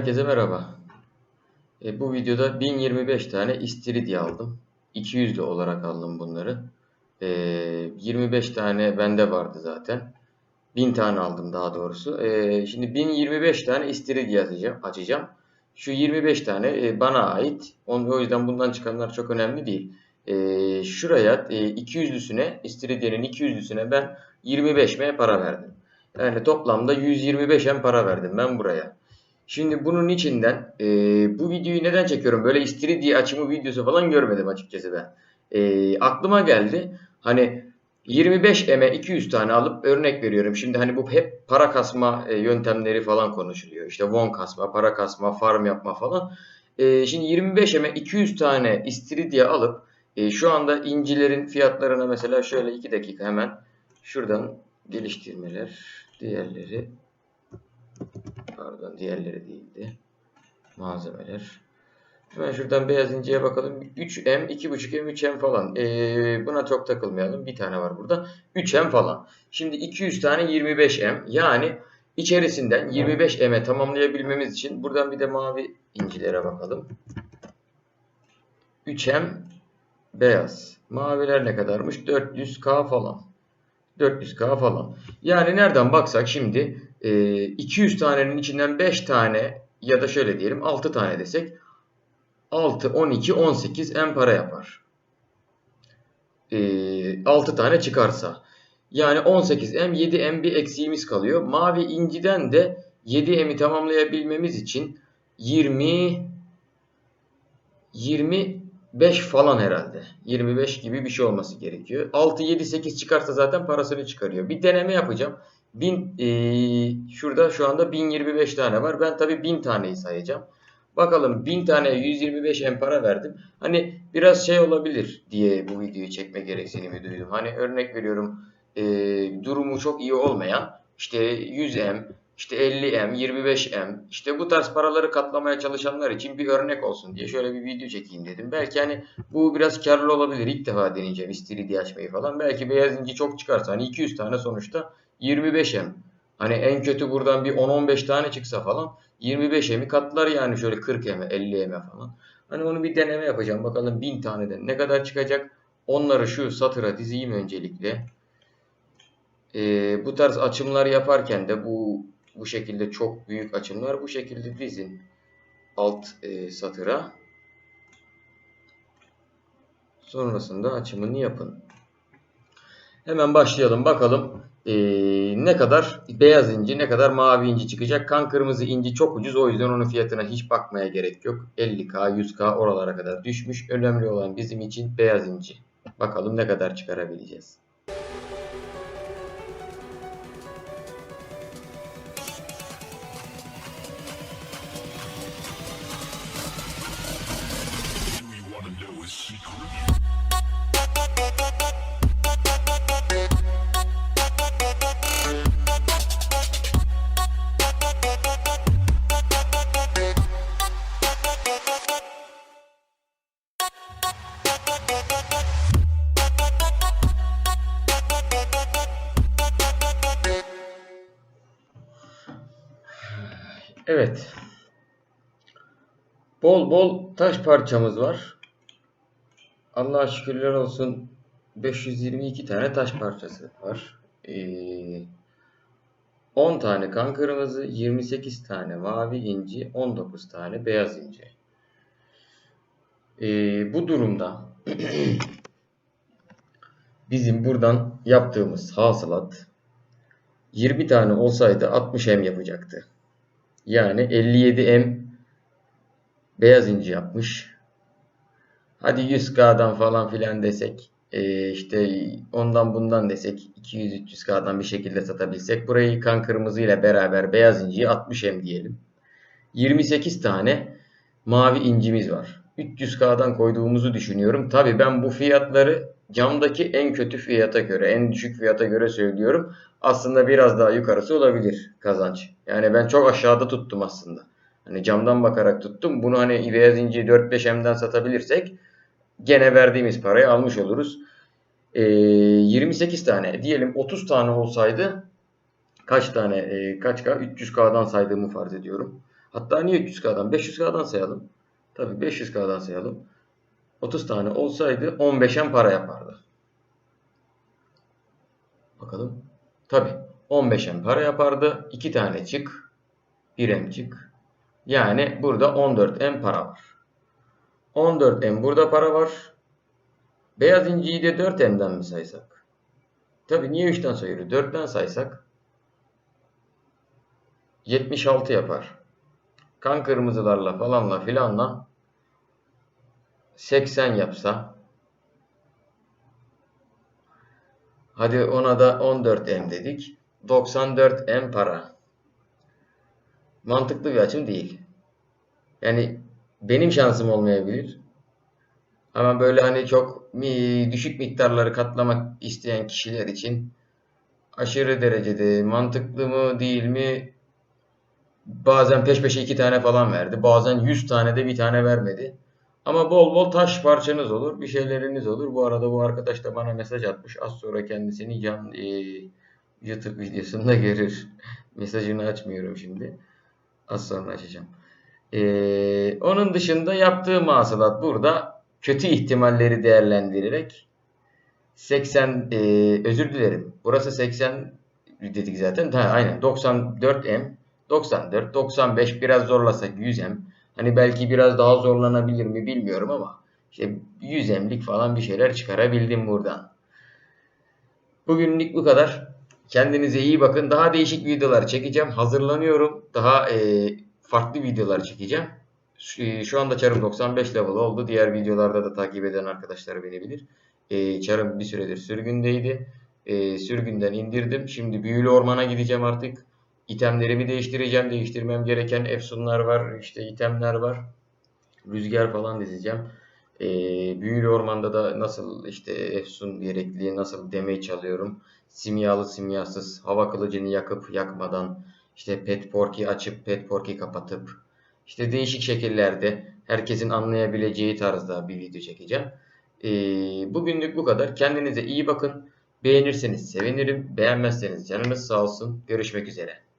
herkese merhaba. E, bu videoda 1025 tane istiridye aldım. 200'lü olarak aldım bunları. E, 25 tane bende vardı zaten. 1000 tane aldım daha doğrusu. E, şimdi 1025 tane istiridye açacağım. açacağım. Şu 25 tane e, bana ait. Onun, o yüzden bundan çıkanlar çok önemli değil. E, şuraya e, 200'lüsüne, istiridyenin 200'lüsüne ben 25 M para verdim. Yani toplamda 125 M para verdim ben buraya. Şimdi bunun içinden e, bu videoyu neden çekiyorum? Böyle istiridye açımı videosu falan görmedim açıkçası ben. E, aklıma geldi. Hani 25 eme 200 tane alıp örnek veriyorum. Şimdi hani bu hep para kasma e, yöntemleri falan konuşuluyor. İşte won kasma, para kasma, farm yapma falan. E, şimdi 25 eme 200 tane istiridye alıp e, şu anda incilerin fiyatlarına mesela şöyle 2 dakika hemen şuradan geliştirmeler, diğerleri Pardon diğerleri değildi. Malzemeler. Hemen şuradan beyaz inceye bakalım. 3M, 2.5M, 3M falan. Ee, buna çok takılmayalım. Bir tane var burada. 3M falan. Şimdi 200 tane 25M. Yani içerisinden 25M'e tamamlayabilmemiz için buradan bir de mavi incilere bakalım. 3M beyaz. Maviler ne kadarmış? 400K falan. 400K falan. Yani nereden baksak şimdi e, 200 tanenin içinden 5 tane ya da şöyle diyelim 6 tane desek 6, 12, 18 en para yapar. E, 6 tane çıkarsa. Yani 18 M, 7 M bir eksiğimiz kalıyor. Mavi inciden de 7 M'i tamamlayabilmemiz için 20 25 falan herhalde. 25 gibi bir şey olması gerekiyor. 6, 7, 8 çıkarsa zaten parasını çıkarıyor. Bir deneme yapacağım. 1000 e, şurada şu anda 1025 tane var. Ben tabii 1000 taneyi sayacağım. Bakalım 1000 tane 125 en para verdim. Hani biraz şey olabilir diye bu videoyu çekme gereksinimi duydum. Hani örnek veriyorum e, durumu çok iyi olmayan işte 100 M, işte 50 M, 25 M işte bu tarz paraları katlamaya çalışanlar için bir örnek olsun diye şöyle bir video çekeyim dedim. Belki hani bu biraz karlı olabilir. İlk defa deneyeceğim istiridye açmayı falan. Belki beyaz inci çok çıkarsa hani 200 tane sonuçta 25M. Hani en kötü buradan bir 10-15 tane çıksa falan 25M'i katlar yani şöyle 40M'e 50M'e falan. Hani onu bir deneme yapacağım. Bakalım 1000 taneden ne kadar çıkacak. Onları şu satıra dizeyim öncelikle. Ee, bu tarz açımlar yaparken de bu bu şekilde çok büyük açımlar bu şekilde dizin alt e, satıra. Sonrasında açımını yapın. Hemen başlayalım bakalım ee, ne kadar beyaz inci ne kadar mavi inci çıkacak. Kan kırmızı inci çok ucuz o yüzden onun fiyatına hiç bakmaya gerek yok. 50k 100k oralara kadar düşmüş. Önemli olan bizim için beyaz inci. Bakalım ne kadar çıkarabileceğiz. Evet. Bol bol taş parçamız var. Allah'a şükürler olsun 522 tane taş parçası var. Ee, 10 tane kan kırmızı, 28 tane mavi inci, 19 tane beyaz inci. Ee, bu durumda bizim buradan yaptığımız hasılat 20 tane olsaydı 60 em yapacaktı. Yani 57M beyaz inci yapmış. Hadi 100K'dan falan filan desek e, işte ondan bundan desek 200-300K'dan bir şekilde satabilsek burayı kan kırmızı ile beraber beyaz inciyi 60M diyelim. 28 tane mavi incimiz var. 300K'dan koyduğumuzu düşünüyorum. Tabi ben bu fiyatları camdaki en kötü fiyata göre, en düşük fiyata göre söylüyorum. Aslında biraz daha yukarısı olabilir kazanç. Yani ben çok aşağıda tuttum aslında. Hani camdan bakarak tuttum. Bunu hani beyaz inci 4-5M'den satabilirsek gene verdiğimiz parayı almış oluruz. Ee, 28 tane diyelim 30 tane olsaydı kaç tane e, kaç K 300K'dan saydığımı farz ediyorum. Hatta niye 300K'dan? 500K'dan sayalım. Tabii 500K'dan sayalım. 30 tane olsaydı 15'en para yapardı. Bakalım. Tabii 15'en para yapardı. 2 tane çık. 1 em çık. Yani burada 14 em para var. 14 em burada para var. Beyaz inciyi de 4 emden mi saysak? Tabii niye 3'ten sayıyoruz? 4'ten saysak 76 yapar. Kan kırmızılarla falanla filanla 80 yapsa hadi ona da 14 M dedik. 94 M para. Mantıklı bir açım değil. Yani benim şansım olmayabilir. Ama böyle hani çok düşük miktarları katlamak isteyen kişiler için aşırı derecede mantıklı mı değil mi bazen peş peşe iki tane falan verdi. Bazen 100 tane de bir tane vermedi. Ama bol bol taş parçanız olur. Bir şeyleriniz olur. Bu arada bu arkadaş da bana mesaj atmış. Az sonra kendisini can e, YouTube videosunda görür. Mesajını açmıyorum şimdi. Az sonra açacağım. E, onun dışında yaptığım hasılat burada kötü ihtimalleri değerlendirerek 80 e, özür dilerim. Burası 80 dedik zaten. Ha, aynen 94 M 94, 95 biraz zorlasak 100 M. Hani belki biraz daha zorlanabilir mi bilmiyorum ama işte 100 M'lik falan bir şeyler çıkarabildim buradan. Bugünlük bu kadar. Kendinize iyi bakın. Daha değişik videolar çekeceğim. Hazırlanıyorum. Daha e, farklı videolar çekeceğim. Şu, e, anda Çarım 95 level oldu. Diğer videolarda da takip eden arkadaşlar beni bilir. E, Çarım bir süredir sürgündeydi. E, sürgünden indirdim. Şimdi Büyülü Orman'a gideceğim artık. İtemlerimi değiştireceğim. Değiştirmem gereken efsunlar var. işte itemler var. Rüzgar falan dizeceğim. Ee, Büyülü Orman'da da nasıl işte efsun gerekli, nasıl damage alıyorum. Simyalı simyasız hava kılıcını yakıp yakmadan işte pet porky açıp pet porky kapatıp işte değişik şekillerde herkesin anlayabileceği tarzda bir video çekeceğim. Ee, bugünlük bu kadar. Kendinize iyi bakın. Beğenirseniz sevinirim. Beğenmezseniz canınız sağ olsun. Görüşmek üzere.